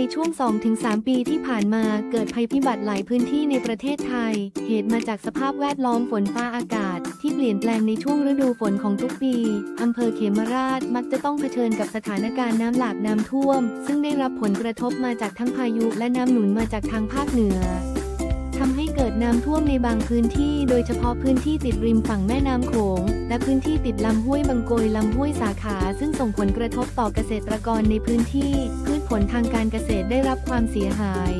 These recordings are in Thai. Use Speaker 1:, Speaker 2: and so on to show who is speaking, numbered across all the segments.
Speaker 1: ในช่วง 2-3 ปีที่ผ่านมาเกิดภัยพิบัติหลายพื้นที่ในประเทศไทย เหตุมาจากสภาพแวดล้อมฝนฟ้าอากาศ ที่เปลี่ยนแปลงในช่วงฤดูฝนของทุกปี อำเภอเขมราชมักจะต้องเผชิญกับสถานการณ์น้ำหลากน้ำท่วม ซึ่งได้รับผลกระทบมาจากทั้งพายุและน้ำหนุนมาจากทางภาคเหนือ น้ำท่วมในบางพื้นที่ โดยเฉพาะพื้นที่ติดริมฝั่งแม่น้ำโขง และพื้นที่ติดลำห้วยบางโกยลำห้วยสาขา ซึ่งส่งผลกระทบต่อเกษตรกรในพื้นที่ พืชผลทางการเกษตรได้รับความเสียหาย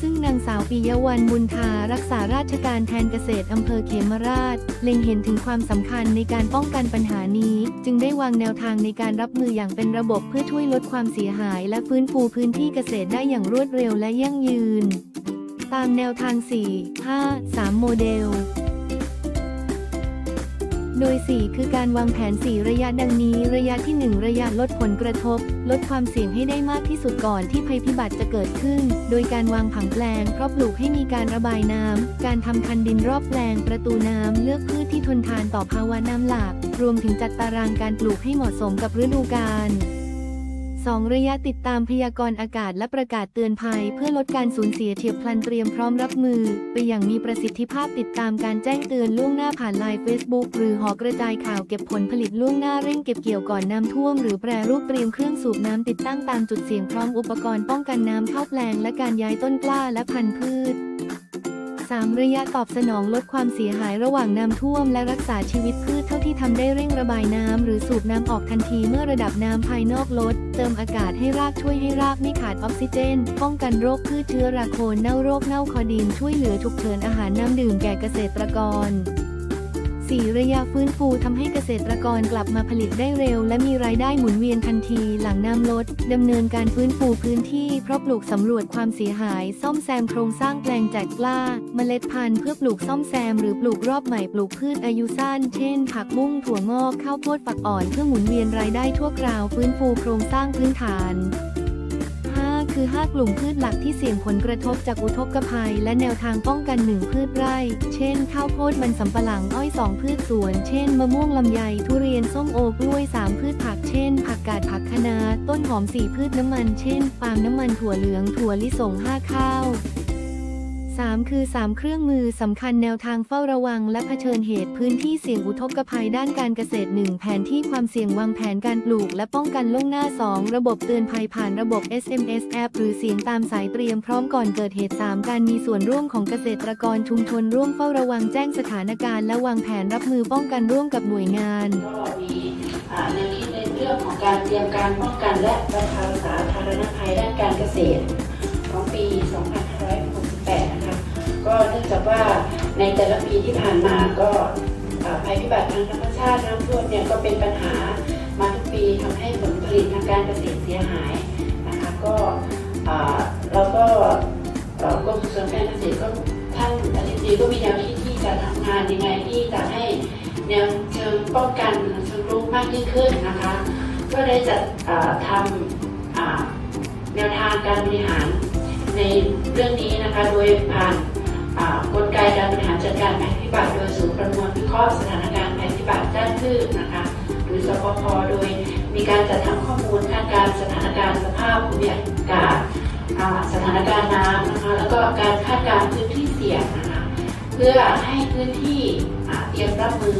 Speaker 1: ซึ่งนางสาวปิยวันบุญทารักษาราชการแทนเกษตรอำเภอเขมราช เล็งเห็นถึงความสำคัญในการป้องกันปัญหานี้ จึงได้วางแนวทางในการรับมืออย่างเป็นระบบเพื่อช่วยลดความเสียหาย และฟื้นฟูพื้นที่เกษตรได้อย่างรวดเร็วและยั่งยืน ตามแนวทาง 4 5 3 โมเดล โดย 4 คือการวางแผน 4 ระยะดังนี้ ระยะที่ 1 ระยะลดผลกระทบ ลดความเสี่ยงให้ได้มากที่สุดก่อนที่ภัยพิบัติจะเกิดขึ้น โดยการวางผังแปลง เพราะปลูกให้มีการระบายน้ำ การทำคันดินรอบแปลง ประตูน้ำ เลือกพืชที่ทนทานต่อภาวะน้ำหลาก รวมถึงจัดตารางการปลูกให้เหมาะสมกับฤดูกาล 2 ระยะติดตามพยากรณ์อากาศและประกาศเตือนภัย เพื่อลดการสูญเสียเฉียบพลันเตรียมพร้อมรับมือ ไปอย่างมีประสิทธิภาพติดตามการแจ้งเตือนล่วงหน้าผ่านไลน์ Facebook หรือหอกระจายข่าวเก็บผลผลิตล่วงหน้าเร่งเก็บเกี่ยวก่อนน้ำท่วม หรือแปรรูปเตรียมเครื่องสูบน้ำติดตั้งตามจุดเสี่ยงพร้อมอุปกรณ์ป้องกันน้ำเข้าแปลงและการย้ายต้นกล้าและพันธุ์พืช 3 ระยะตอบสนองลดความเสียหายระหว่างน้ำท่วม และรักษาชีวิตพืชเท่าที่ทำได้เร่งระบายน้ำหรือสูบน้ำออกทันทีเมื่อระดับน้ำภายนอกลด เติมอากาศให้รากช่วยให้รากไม่ขาดออกซิเจน ป้องกันโรคพืชเชื้อราโคนเน่าโรคเน่าคอดินช่วยเหลือฉุกเฉินอาหารน้ำดื่มแก่เกษตรกร 4 ระยะฟื้นฟูทำให้เกษตรกรกลับมาผลิตได้เร็ว และมีรายได้หมุนเวียนทันทีหลังน้ำลดดำเนินการฟื้นฟูพื้นที่เพราะปลูกสำรวจความเสียหาย ซ่อมแซมโครงสร้างแปลงแจกกล้า เมล็ดพันธุ์เพื่อปลูกซ่อมแซมหรือปลูกรอบใหม่ปลูกพืชอายุสั้น เช่น ผักบุ้งถั่วงอกข้าวโพดฝักอ่อนเพื่อหมุนเวียนรายได้ทั่วคราว ฟื้นฟูโครงสร้างพื้นฐาน คือ 5 กลุ่มพืชหลักที่เสี่ยงผลกระทบจากอุทกภัย และแนวทางป้องกัน 1 พืชไร่ เช่น ข้าวโพดมันสำปะหลังอ้อย 2 พืชสวน เช่น มะม่วงลำไย ทุเรียน ส้มโอกล้วย 3 พืชผัก เช่น ผักกาด ผักคะน้า ต้นหอม 4 พืชน้ำมัน เช่น ปาล์มน้ำมัน ถั่วเหลือง ถั่วลิสง 5 ข้าว 3 คือ 3 เครื่องมือสำคัญแนวทางเฝ้าระวัง และเผชิญเหตุพื้นที่เสี่ยงอุทกภัยด้านการเกษตร 1 แผนที่ความเสี่ยงวางแผนการปลูก และป้องกันล่วงหน้า 2 ระบบเตือนภัยผ่านระบบ SMS แอปหรือเสียงตามสายเตรียมพร้อมก่อนเกิดเหตุ 3 การมีส่วนร่วมของเกษตรกรชุมชนร่วมเฝ้าระวังแจ้งสถานการณ์และวางแผนรับมือป้องกันร่วมกับหน่วยงาน
Speaker 2: ก็มีในเรื่องของการเตรียมการป้องกันและบรรเทาสาธารณภัยด้านการเกษตรของปี 2568นะคะ ก็เนื่องจากว่าในแต่ละปีที่ผ่านมาก็ภัยพิบัติทางธรรมชาติน้ำท่วมเนี่ยก็เป็นปัญหามาทุกปีทำให้ผลผลิตทางการเกษตรเสียหายนะคะก็เราก็กรมส่งเสริมการเกษตรก็ท่านอธิบดีก็มีแนวคิดที่จะทำงานยังไงที่จะให้แนวเชิงป้องกันเชิงรุกมากยิ่งขึ้นนะคะก็ได้จัดทำแนวทางการบริหารในเรื่องนี้นะคะโดยผ่าน การบริหารจัดการภัยพิบัติโดยศูนย์ประมวลวิเคราะห์สถานการณ์ภัยพิบัติด้านพืชนนะคะหรือสปพโดยมีการจัดทำข้อมูลทางการสถานการณ์สภาพภูมิอากาศสถานการณ์น้ำนะคะแล้วก็การคาดการณ์พื้นที่เสี่ยงนะคะเพื่อให้พื้นที่เตรียมรับมือ